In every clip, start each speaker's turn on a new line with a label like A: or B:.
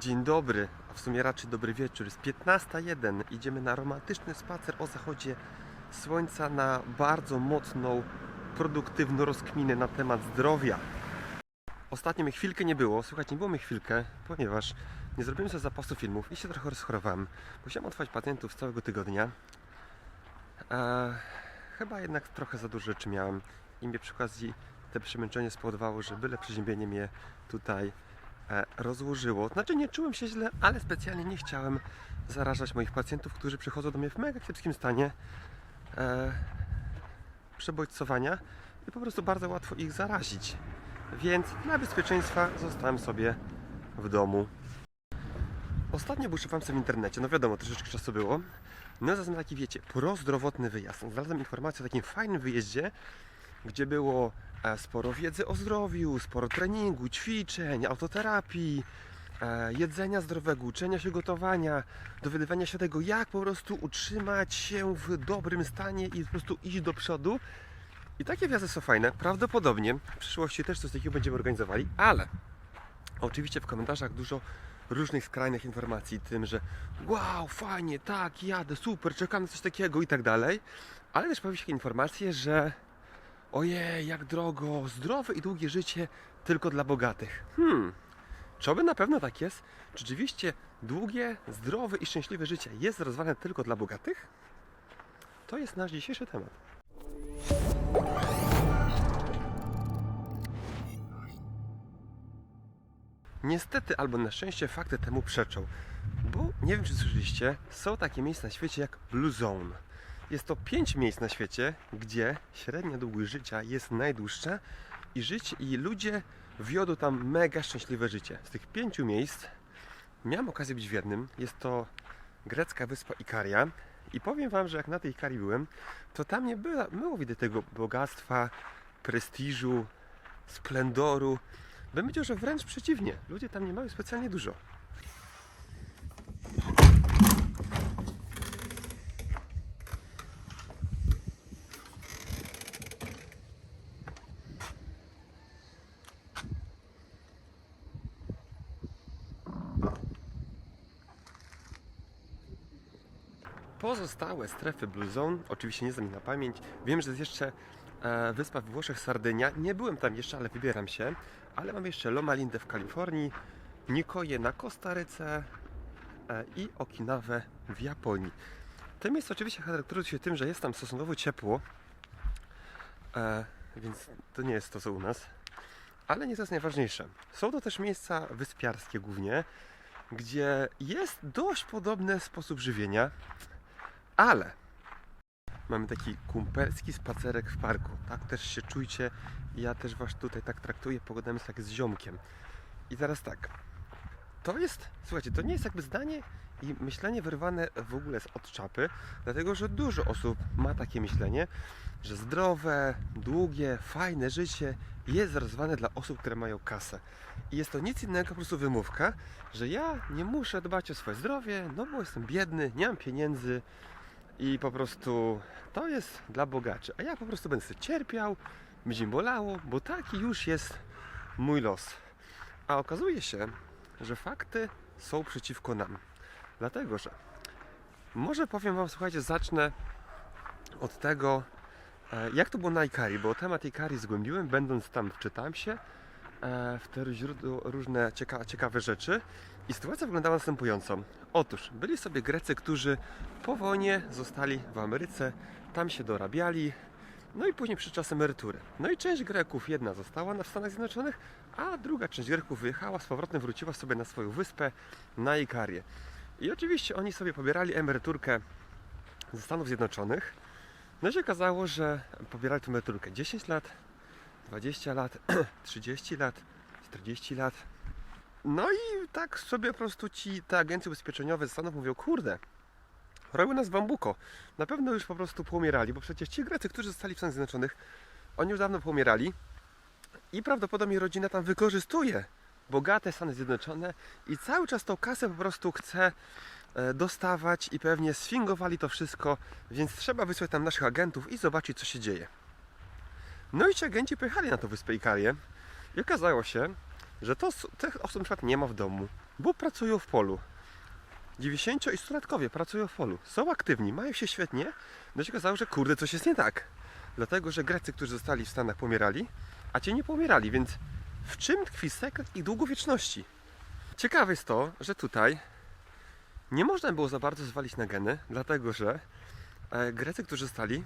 A: Dzień dobry, a w sumie raczej dobry wieczór. Jest 15.01. Idziemy na romantyczny spacer o zachodzie słońca na bardzo mocną, produktywną rozkminę na temat zdrowia. Ostatnio mnie chwilkę nie było, słuchajcie, nie było mnie chwilkę, ponieważ nie zrobiłem sobie zapasu filmów i się trochę rozchorowałem. Musiałem otworzyć pacjentów z całego tygodnia. Eee, chyba jednak trochę za dużo rzeczy miałem i mnie przy okazji te przemęczenie spowodowało, że byle przeziębienie mnie tutaj rozłożyło. Znaczy nie czułem się źle, ale specjalnie nie chciałem zarażać moich pacjentów, którzy przychodzą do mnie w mega kiepskim stanie e, przebodźcowania i po prostu bardzo łatwo ich zarazić. Więc dla bezpieczeństwa zostałem sobie w domu. Ostatnio buszowałem sobie w internecie, no wiadomo, troszeczkę czasu było. No za taki, wiecie, prozdrowotny wyjazd. Znalazłem informację o takim fajnym wyjeździe, gdzie było e, sporo wiedzy o zdrowiu, sporo treningu, ćwiczeń, autoterapii, e, jedzenia zdrowego, uczenia się gotowania, dowiadywania się tego, jak po prostu utrzymać się w dobrym stanie i po prostu iść do przodu. I takie wjazdy są fajne. Prawdopodobnie w przyszłości też coś takiego będziemy organizowali, ale oczywiście w komentarzach dużo różnych skrajnych informacji, tym, że wow, fajnie, tak, jadę, super, czekam na coś takiego i tak dalej. Ale też pojawiły się informacje, że ojej, jak drogo, zdrowe i długie życie tylko dla bogatych. Hmm, czy oby na pewno tak jest? Czy rzeczywiście długie, zdrowe i szczęśliwe życie jest rozwane tylko dla bogatych? To jest nasz dzisiejszy temat. Niestety albo na szczęście fakty temu przeczą, bo nie wiem czy słyszeliście, są takie miejsca na świecie jak Blue Zone. Jest to pięć miejsc na świecie, gdzie średnia długość życia jest najdłuższa i życie i ludzie wiodą tam mega szczęśliwe życie. Z tych pięciu miejsc miałem okazję być w jednym. Jest to grecka wyspa Ikaria. I powiem Wam, że jak na tej Ikarii byłem, to tam nie było, było widać tego bogactwa, prestiżu, splendoru. Bym powiedział, że wręcz przeciwnie. Ludzie tam nie mają specjalnie dużo. Pozostałe strefy Blue Zone, oczywiście nie znam ich na pamięć. Wiem, że jest jeszcze e, wyspa w Włoszech, Sardynia. Nie byłem tam jeszcze, ale wybieram się. Ale mam jeszcze Loma Lindę w Kalifornii, Nikoje na Kostaryce e, i Okinawę w Japonii. To miejsce oczywiście charakteryzuje się tym, że jest tam stosunkowo ciepło, e, więc to nie jest to, co u nas. Ale nie to jest najważniejsze. Są to też miejsca wyspiarskie głównie, gdzie jest dość podobny sposób żywienia, ale mamy taki kumpelski spacerek w parku. Tak też się czujcie. Ja też was tutaj tak traktuję, pogadamy sobie jak z ziomkiem. I teraz tak. To jest, słuchajcie, to nie jest jakby zdanie i myślenie wyrwane w ogóle z od czapy, dlatego że dużo osób ma takie myślenie, że zdrowe, długie, fajne życie jest zarezerwowane dla osób, które mają kasę. I jest to nic innego, po prostu wymówka, że ja nie muszę dbać o swoje zdrowie, no bo jestem biedny, nie mam pieniędzy i po prostu to jest dla bogaczy. A ja po prostu będę sobie cierpiał, będzie mi bolało, bo taki już jest mój los. A okazuje się, że fakty są przeciwko nam. Dlatego, że może powiem Wam, słuchajcie, zacznę od tego, e, jak to było na Ikari, bo temat Ikari zgłębiłem, będąc tam, wczytałem się w te źródło, różne cieka, ciekawe rzeczy i sytuacja wyglądała następująco. Otóż byli sobie Grecy, którzy po wojnie zostali w Ameryce, tam się dorabiali, no i później przy czas emerytury. No i część Greków, jedna została na- Stanach Zjednoczonych, a druga część Greków wyjechała, z powrotem wróciła sobie na swoją wyspę, na Ikarię. I oczywiście oni sobie pobierali emeryturkę ze Stanów Zjednoczonych. No i się okazało, że pobierali tę emeryturkę 10 lat, 20 lat, 30 lat, 40 lat. No i tak sobie po prostu ci te agencje ubezpieczeniowe ze Stanów mówią, kurde, robią nas bambuko. Na pewno już po prostu poumierali, bo przecież ci Grecy, którzy zostali w Stanach Zjednoczonych, oni już dawno poumierali i prawdopodobnie rodzina tam wykorzystuje bogate Stany Zjednoczone i cały czas tą kasę po prostu chce e, dostawać i pewnie sfingowali to wszystko, więc trzeba wysłać tam naszych agentów i zobaczyć co się dzieje. No i ci agenci pojechali na tą wyspę Ikarię i okazało się, że to, tych osób na przykład nie ma w domu, bo pracują w polu. 90 i 100-latkowie pracują w polu, są aktywni, mają się świetnie, no się okazało, że kurde, coś jest nie tak. Dlatego, że Grecy, którzy zostali w Stanach, pomierali, a ci nie pomierali, więc w czym tkwi sekret ich długowieczności? Ciekawe jest to, że tutaj nie można było za bardzo zwalić na geny, dlatego że e, Grecy, którzy zostali,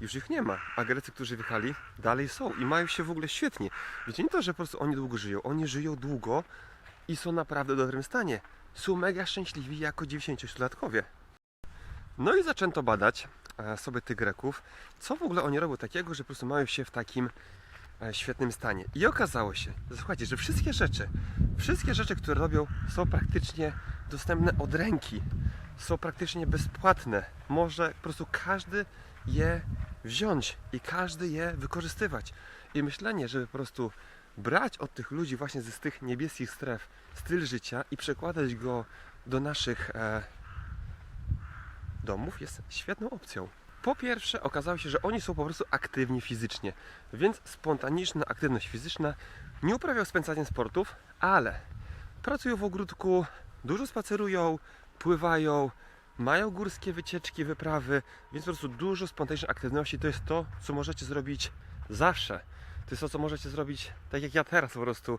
A: już ich nie ma, a Grecy, którzy wyjechali, dalej są i mają się w ogóle świetnie. Wiecie, nie to, że po prostu oni długo żyją, oni żyją długo i są naprawdę w dobrym stanie. Są mega szczęśliwi jako 90-latkowie. No i zaczęto badać e, sobie tych Greków, co w ogóle oni robią takiego, że po prostu mają się w takim e, świetnym stanie. I okazało się, słuchajcie, że wszystkie rzeczy, wszystkie rzeczy, które robią, są praktycznie dostępne od ręki. Są praktycznie bezpłatne. Może po prostu każdy je wziąć i każdy je wykorzystywać. I myślenie, żeby po prostu brać od tych ludzi właśnie z tych niebieskich stref styl życia i przekładać go do naszych e, domów jest świetną opcją. Po pierwsze, okazało się, że oni są po prostu aktywni fizycznie, więc spontaniczna aktywność fizyczna nie uprawiają spędzaniem sportów, ale pracują w ogródku, dużo spacerują, pływają, mają górskie wycieczki, wyprawy, więc po prostu dużo spontanicznej aktywności to jest to, co możecie zrobić zawsze. To jest to, co możecie zrobić tak jak ja teraz po prostu.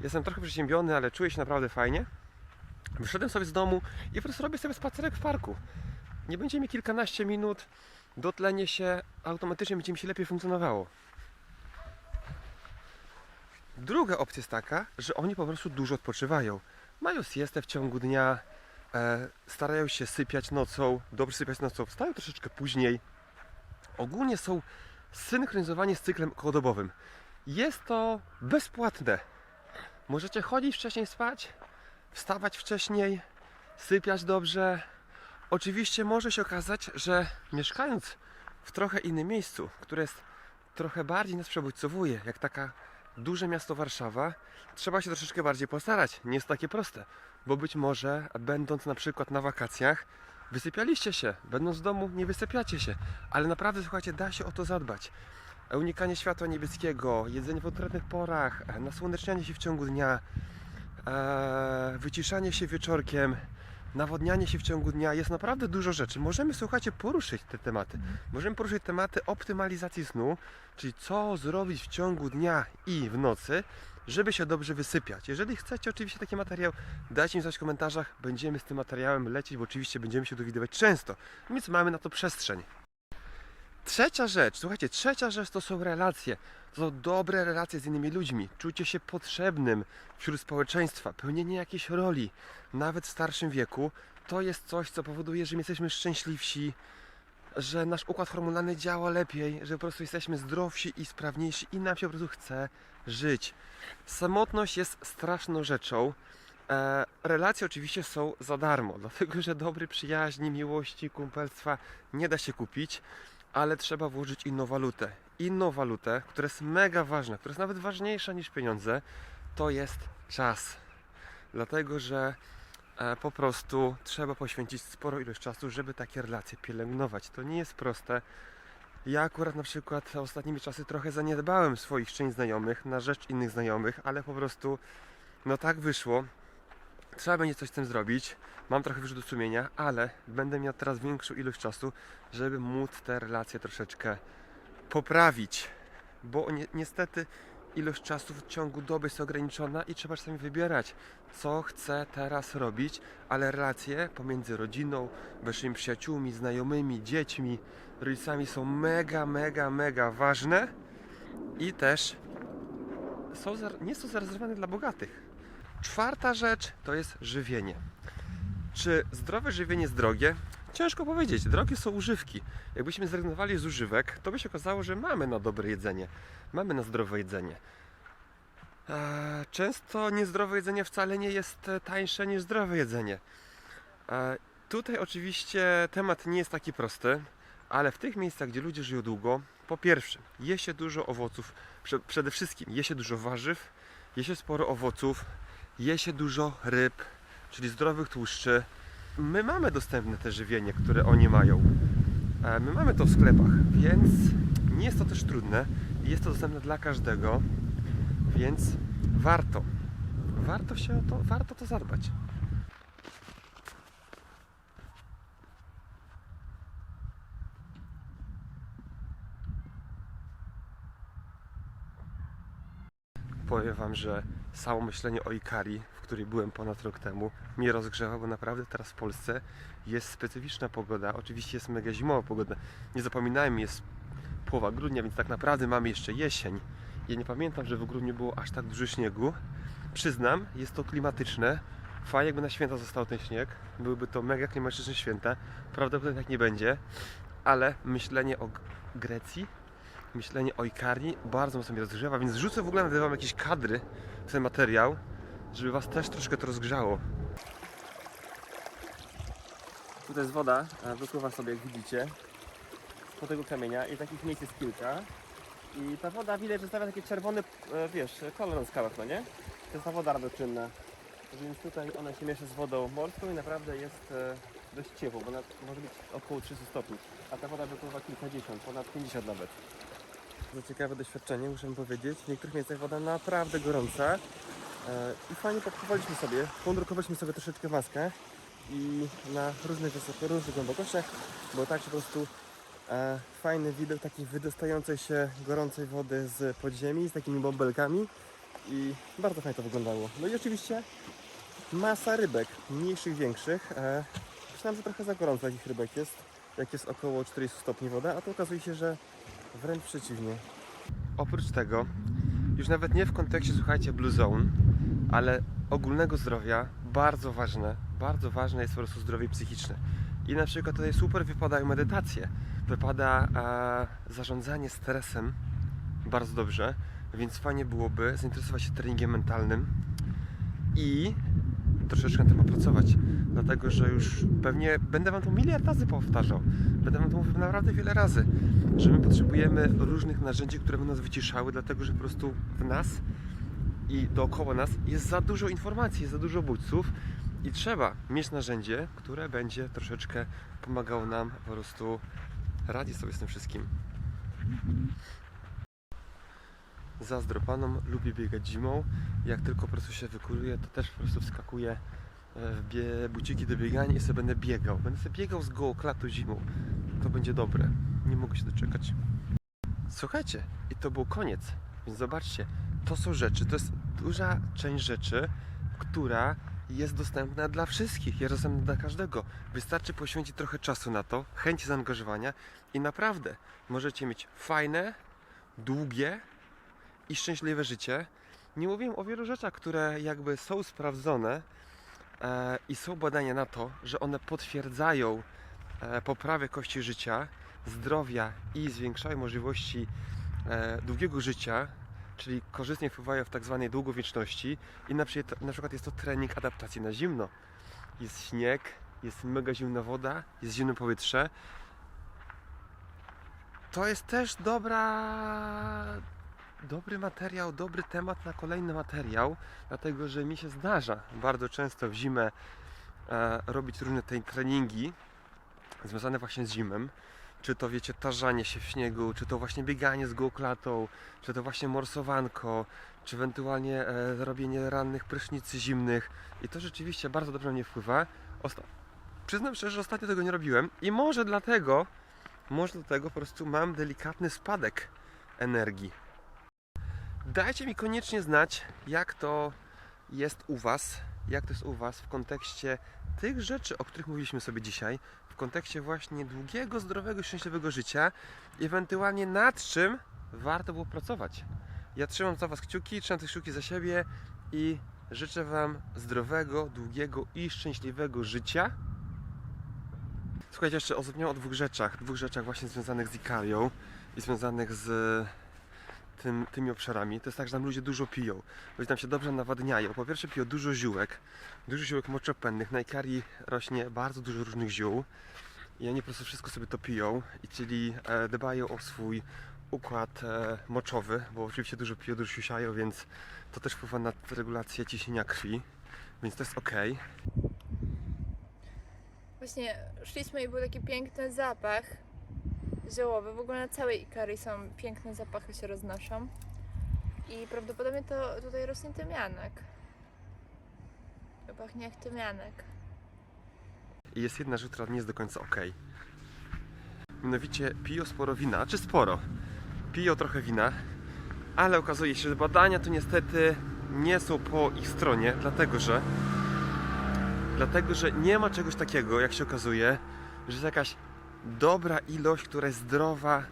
A: Jestem trochę przeziębiony, ale czuję się naprawdę fajnie. Wyszedłem sobie z domu i po prostu robię sobie spacerek w parku. Nie będzie mi kilkanaście minut, dotlenie się, automatycznie będzie mi się lepiej funkcjonowało. Druga opcja jest taka, że oni po prostu dużo odpoczywają. Mają siestę w ciągu dnia, e, starają się sypiać nocą, dobrze sypiać nocą, wstają troszeczkę później. Ogólnie są synchronizowani z cyklem kołodobowym. Jest to bezpłatne. Możecie chodzić wcześniej spać, wstawać wcześniej, sypiać dobrze. Oczywiście może się okazać, że mieszkając w trochę innym miejscu, które jest trochę bardziej nas przebodźcowuje, jak taka duże miasto Warszawa, trzeba się troszeczkę bardziej postarać. Nie jest takie proste, bo być może będąc na przykład na wakacjach, wysypialiście się, będąc w domu nie wysypiacie się, ale naprawdę słuchajcie, da się o to zadbać. Unikanie światła niebieskiego, jedzenie w odpowiednich porach, e, nasłonecznianie się w ciągu dnia, e, wyciszanie się wieczorkiem, nawodnianie się w ciągu dnia. Jest naprawdę dużo rzeczy. Możemy, słuchajcie, poruszyć te tematy. Możemy poruszyć tematy optymalizacji snu, czyli co zrobić w ciągu dnia i w nocy, żeby się dobrze wysypiać. Jeżeli chcecie oczywiście taki materiał, dajcie mi znać w komentarzach. Będziemy z tym materiałem lecieć, bo oczywiście będziemy się dowidywać często, więc mamy na to przestrzeń. Trzecia rzecz, słuchajcie, trzecia rzecz to są relacje. To są dobre relacje z innymi ludźmi. Czucie się potrzebnym wśród społeczeństwa, pełnienie jakiejś roli, nawet w starszym wieku. To jest coś, co powoduje, że my jesteśmy szczęśliwsi, że nasz układ hormonalny działa lepiej, że po prostu jesteśmy zdrowsi i sprawniejsi i nam się po prostu chce żyć. Samotność jest straszną rzeczą. E, relacje oczywiście są za darmo, dlatego że dobrej przyjaźni, miłości, kumpelstwa nie da się kupić, ale trzeba włożyć inną walutę. Inną walutę, która jest mega ważna, która jest nawet ważniejsza niż pieniądze, to jest czas. Dlatego, że po prostu trzeba poświęcić sporo ilość czasu, żeby takie relacje pielęgnować. To nie jest proste. Ja akurat na przykład ostatnimi czasy trochę zaniedbałem swoich część znajomych na rzecz innych znajomych, ale po prostu no tak wyszło. Trzeba będzie coś z tym zrobić. Mam trochę wyrzutu sumienia, ale będę miał teraz większą ilość czasu, żeby móc te relacje troszeczkę poprawić. Bo ni niestety ilość czasu w ciągu doby jest ograniczona i trzeba czasami wybierać, co chcę teraz robić, ale relacje pomiędzy rodziną, waszymi przyjaciółmi, znajomymi, dziećmi, rodzicami są mega, mega, mega ważne i też są, nie są zarezerwowane dla bogatych. Czwarta rzecz to jest żywienie. Czy zdrowe żywienie jest drogie? Ciężko powiedzieć. Drogie są używki. Jakbyśmy zrezygnowali z używek, to by się okazało, że mamy na dobre jedzenie. Mamy na zdrowe jedzenie. Eee, Często niezdrowe jedzenie wcale nie jest e, tańsze niż zdrowe jedzenie. Eee, Tutaj oczywiście temat nie jest taki prosty, ale w tych miejscach, gdzie ludzie żyją długo, po pierwsze, je się dużo owoców, prze- przede wszystkim je się dużo warzyw, je się sporo owoców, je się dużo ryb, czyli zdrowych tłuszczy. My mamy dostępne te żywienie, które oni mają. E, My mamy to w sklepach, więc nie jest to też trudne jest to dostępne dla każdego. Więc warto, warto się o to, warto to zadbać. Powiem Wam, że samo myślenie o Ikari, w której byłem ponad rok temu, mnie rozgrzewa, bo naprawdę teraz w Polsce jest specyficzna pogoda. Oczywiście jest mega zimowa pogoda. Nie zapominajmy, jest połowa grudnia, więc tak naprawdę mamy jeszcze jesień. Ja nie pamiętam, że w grudniu było aż tak dużo śniegu. Przyznam, jest to klimatyczne. Fajnie jakby na święta został ten śnieg. Byłyby to mega klimatyczne święta. Prawdopodobnie tak nie będzie, ale myślenie o Grecji myślenie o Ikarii bardzo mocno mnie rozgrzewa, więc rzucę w ogóle na wam jakieś kadry w ten materiał, żeby was też troszkę to rozgrzało. Tutaj jest woda, wypływa sobie, jak widzicie, po tego kamienia i takich miejsc jest kilka. I ta woda widać, że stawia taki czerwony, e, wiesz, kolor na skałach, no nie? To jest ta woda radoczynna. Więc tutaj ona się miesza z wodą morską i naprawdę jest e, dość ciepło, bo może być około 300 stopni, a ta woda wypływa kilkadziesiąt, ponad 50 nawet. To ciekawe doświadczenie, muszę powiedzieć. W niektórych miejscach woda naprawdę gorąca. E, I fajnie popływaliśmy sobie, pondrukowaliśmy sobie troszeczkę w maskach i na różnych wysokościach, różnych głębokościach, bo tak po prostu e, fajny widok takiej wydostającej się gorącej wody z podziemi, z takimi bąbelkami i bardzo fajnie to wyglądało. No i oczywiście masa rybek, mniejszych, większych. E, myślałem, że trochę za gorąco takich rybek jest, jak jest około 40 stopni woda, a to okazuje się, że Wręcz przeciwnie. Oprócz tego, już nawet nie w kontekście, słuchajcie, Blue Zone, ale ogólnego zdrowia, bardzo ważne, bardzo ważne jest po prostu zdrowie psychiczne. I na przykład tutaj super wypadają medytacje. Wypada e, zarządzanie stresem bardzo dobrze, więc fajnie byłoby zainteresować się treningiem mentalnym i troszeczkę nad tym opracować. Dlatego, że już pewnie będę Wam to miliard razy powtarzał. Będę Wam to mówił naprawdę wiele razy, że my potrzebujemy różnych narzędzi, które będą nas wyciszały, dlatego, że po prostu w nas i dookoła nas jest za dużo informacji, jest za dużo bodźców i trzeba mieć narzędzie, które będzie troszeczkę pomagało nam po prostu radzić sobie z tym wszystkim. Zazdro panom, lubię biegać zimą. Jak tylko po prostu się wykuruję, to też po prostu wskakuję e, w bie- buciki do biegania i sobie będę biegał. Będę sobie biegał z gołoklatu zimą. To będzie dobre. Nie mogę się doczekać. Słuchajcie, i to był koniec. Więc zobaczcie, to są rzeczy, to jest duża część rzeczy, która jest dostępna dla wszystkich, jest dostępna dla każdego. Wystarczy poświęcić trochę czasu na to, chęci zaangażowania i naprawdę możecie mieć fajne, długie i szczęśliwe życie. Nie mówiłem o wielu rzeczach, które jakby są sprawdzone e, i są badania na to, że one potwierdzają e, poprawę kości życia, zdrowia i zwiększają możliwości e, długiego życia, czyli korzystnie wpływają w tak zwanej długowieczności i na przykład, na przykład jest to trening adaptacji na zimno. Jest śnieg, jest mega zimna woda, jest zimne powietrze. To jest też dobra, dobry materiał, dobry temat na kolejny materiał, dlatego że mi się zdarza bardzo często w zimę e, robić różne te treningi związane właśnie z zimem. Czy to wiecie, tarzanie się w śniegu, czy to właśnie bieganie z gołklatą, czy to właśnie morsowanko, czy ewentualnie e, robienie rannych prysznicy zimnych. I to rzeczywiście bardzo dobrze mnie wpływa. Osta- Przyznam szczerze, że ostatnio tego nie robiłem i może dlatego, może dlatego po prostu mam delikatny spadek energii. Dajcie mi koniecznie znać, jak to jest u Was, jak to jest u Was w kontekście tych rzeczy, o których mówiliśmy sobie dzisiaj, w kontekście właśnie długiego, zdrowego, szczęśliwego życia ewentualnie nad czym warto było pracować. Ja trzymam za Was kciuki, trzymam te kciuki za siebie i życzę Wam zdrowego, długiego i szczęśliwego życia. Słuchajcie, jeszcze zapomniałem o dwóch rzeczach, dwóch rzeczach właśnie związanych z Ikarią i związanych z tym, tymi obszarami. To jest tak, że tam ludzie dużo piją. Ludzie tam się dobrze nawadniają. Po pierwsze piją dużo ziółek, dużo ziółek moczopędnych. Na Ikarii rośnie bardzo dużo różnych ziół. I oni po prostu wszystko sobie to piją, i czyli e, dbają o swój układ e, moczowy, bo oczywiście dużo piją, dużo siusiają, więc to też wpływa na regulację ciśnienia krwi, więc to jest ok.
B: Właśnie szliśmy i był taki piękny zapach ziołowy. W ogóle na całej Ikarii są piękne zapachy się roznoszą. i prawdopodobnie to tutaj rośnie tymianek. To Pachnie jak tymianek.
A: I jest jedna rzecz, która nie jest do końca ok. Mianowicie piją sporo wina, czy sporo. Piją trochę wina, ale okazuje się, że badania to niestety nie są po ich stronie, dlatego że dlatego, że nie ma czegoś takiego, jak się okazuje, że jest jakaś dobra ilość, która jest zdrowa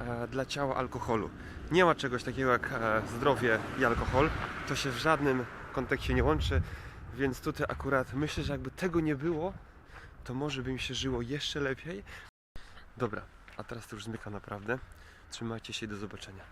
A: e, dla ciała alkoholu. Nie ma czegoś takiego jak e, zdrowie i alkohol. To się w żadnym kontekście nie łączy, więc tutaj akurat myślę, że jakby tego nie było, to może by mi się żyło jeszcze lepiej. Dobra, a teraz to już zmykam naprawdę. Trzymajcie się i do zobaczenia.